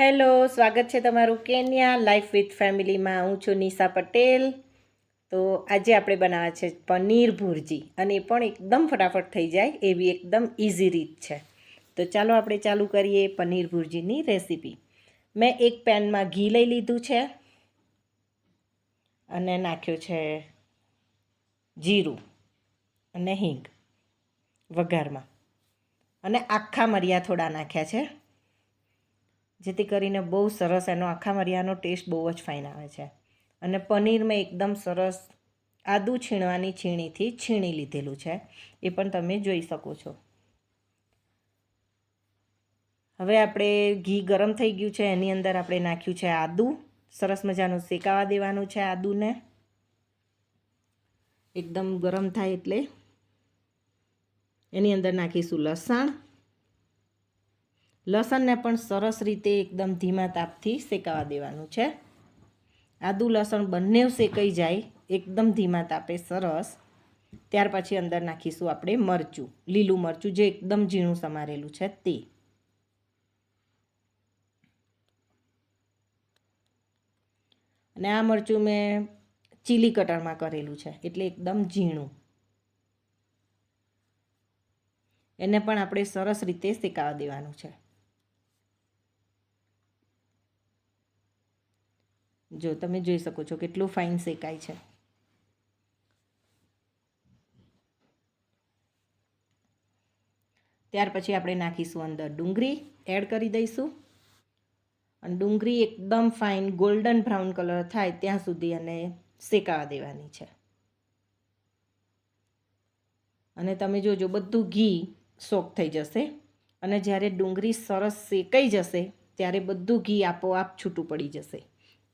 Hello, સ્વાગત છે તમારું કેન્યા લાઈફ વિથ ફેમિલીમાં. હું છું નિશા પટેલ. તો આજે આપણે બનાવવા છે પનીર ભુરજી. અને એ પણ એકદમ ફટાફટ થઈ જાય એવી એકદમ ઇઝી રીત છે. તો ચાલો આપણે ચાલુ કરીએ પનીર ભુરજીની રેસીપી. મેં એક પેનમાં ઘી લઈ લીધું છે. અને નાખ્યું છે જીરું અને હિંગ વઘારમાં. અને આખા મરિયા થોડા નાખ્યા છે. જેથી કરીને બહુ સરસ એનો આખા મરિયાનો ટેસ્ટ બહુ જ ફાઇન આવે છે. અને પનીરમાં એકદમ સરસ આદું છીણવાની છીણીથી છીણી લીધેલું છે. એ પણ તમે જોઈ શકો છો. હવે આપણે ઘી ગરમ થઈ ગયું છે, એની અંદર આપણે નાખ્યું છે આદું. સરસ મજાનું શેકાવા દેવાનું છે આદુને. એકદમ ગરમ થાય એટલે. એની અંદર નાખીશું લસણ. લસણને પણ સરસ રીતે એકદમ ધીમા તાપથી શેકાવા દેવાનું છે. આદુ લસણ બંને શેકાઈ જાય, એકદમ ધીમા તાપે સરસ. ત્યાર પછી અંદર નાખીશું આપણે મરચું, લીલું મરચું જે એકદમ ઝીણું સમારેલું છે તે. અને આ મરચું મેં ચીલી કટરમાં કરેલું છે, એટલે એકદમ ઝીણું. એને પણ આપણે સરસ રીતે શેકાવા દેવાનું છે. જો તમે જોઈ શકો છો કેટલું ફાઇન શેકાય છે. ત્યાર પછી આપણે નાખીશું અંદર ડુંગળી, એડ કરી દઈશું. અને ડુંગળી એકદમ ફાઇન ગોલ્ડન બ્રાઉન કલર થાય ત્યાં સુધી અને શેકાવા દેવાની છે. અને તમે જોજો બધું ઘી સોક થઈ જશે. અને જ્યારે ડુંગળી સરસ શેકાઈ જશે, ત્યારે બધું ઘી આપોઆપ છૂટું પડી જશે.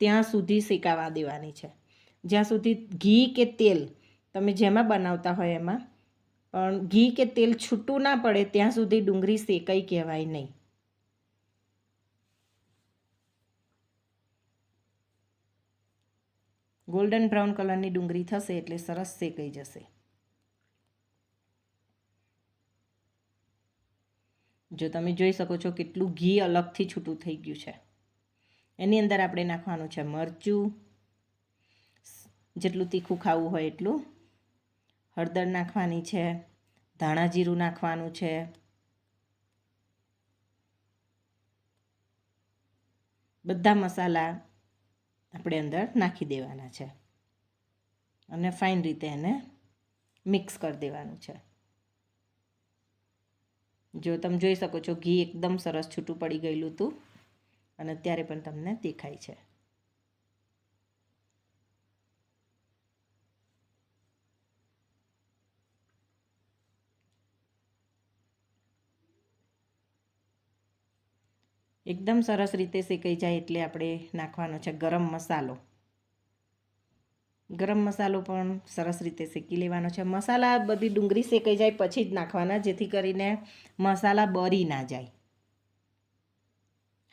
ત્યાં સુધી શેકાવા દેવાની છે. જ્યાં સુધી ઘી કે તેલ તમે જેમાં બનાવતા હોય એમાં, પણ ઘી કે તેલ છૂટું ના પડે ત્યાં સુધી ડુંગળી શેકાઈ કહેવાય નહીં. ગોલ્ડન બ્રાઉન કલરની ડુંગળી થશે એટલે સરસ શેકાઈ જશે. જો તમે જોઈ શકો છો કેટલું ઘી અલગથી છૂટું થઈ ગયું છે. એની અંદર આપણે નાખવાનું છે મરચું જેટલું તીખું ખાવું હોય એટલું. હળદર નાખવાની છે, ધાણા જીરું નાખવાનું છે. બધા મસાલા આપણે અંદર નાખી દેવાના છે. અને ફાઇન રીતે એને મિક્સ કરી દેવાનું છે. જો તમે જોઈ શકો છો, ઘી એકદમ સરસ છૂટું પડી ગયેલું હતું. અને અત્યારે પણ તમને દેખાય છે. એકદમ સરસ રીતે શેકાઈ જાય એટલે આપણે નાખવાનો છે ગરમ મસાલો. ગરમ મસાલો પણ સરસ રીતે શેકી લેવાનો છે. મસાલા બધી ડુંગળી શેકાઈ જાય પછી જ નાખવાના, જેથી કરીને મસાલા બરી ના જાય.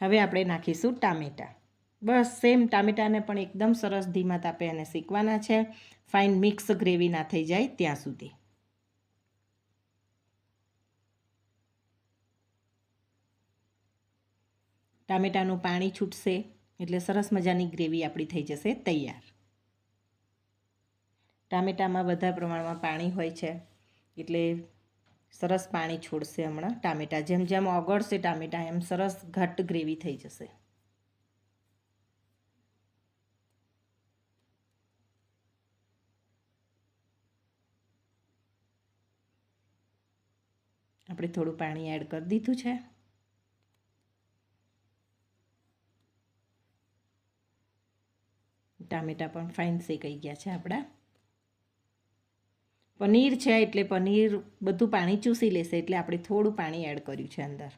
હવે આપણે નાખીશું ટામેટાં. બસ સેમ ટામેટાને પણ એકદમ સરસ ધીમા તાપે અને શેકવાના છે. ફાઇન મિક્સ ગ્રેવી ના થઈ જાય ત્યાં સુધી. ટામેટાનું પાણી છૂટશે એટલે સરસ મજાની ગ્રેવી આપણી થઈ જશે તૈયાર. ટામેટામાં બધા પ્રમાણમાં પાણી હોય છે એટલે સરસ પાણી છોડશે હમણાં ટામેટાં. જેમ જેમ ઓગળશે ટામેટાં, એમ સરસ ઘટ ગ્રેવી થઈ જશે. આપણે થોડું પાણી એડ કરી દીધું છે. ટામેટાં પણ ફાઇન શેકાઈ ગયા છે આપણા. પનીર છે એટલે પનીર બધું પાણી ચૂસી લેશે એટલે આપણે થોડું પાણી એડ કર્યું છે અંદર.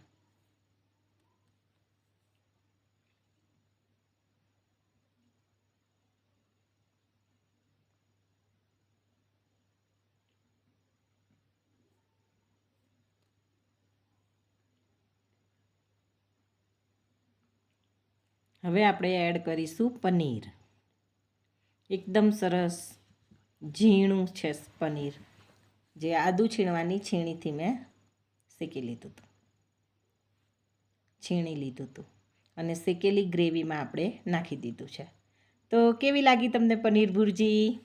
હવે આપણે એડ કરીશું પનીર. એકદમ સરસ. ઝીણું છે પનીર. જે આદું છીણવાની છીણીથી મેં શેકી લીધું હતું. છીણી લીધું હતું. અને શેકેલી ગ્રેવીમાં આપણે નાખી દીધું છે. તો કેવી લાગી તમને પનીર ભુરજી?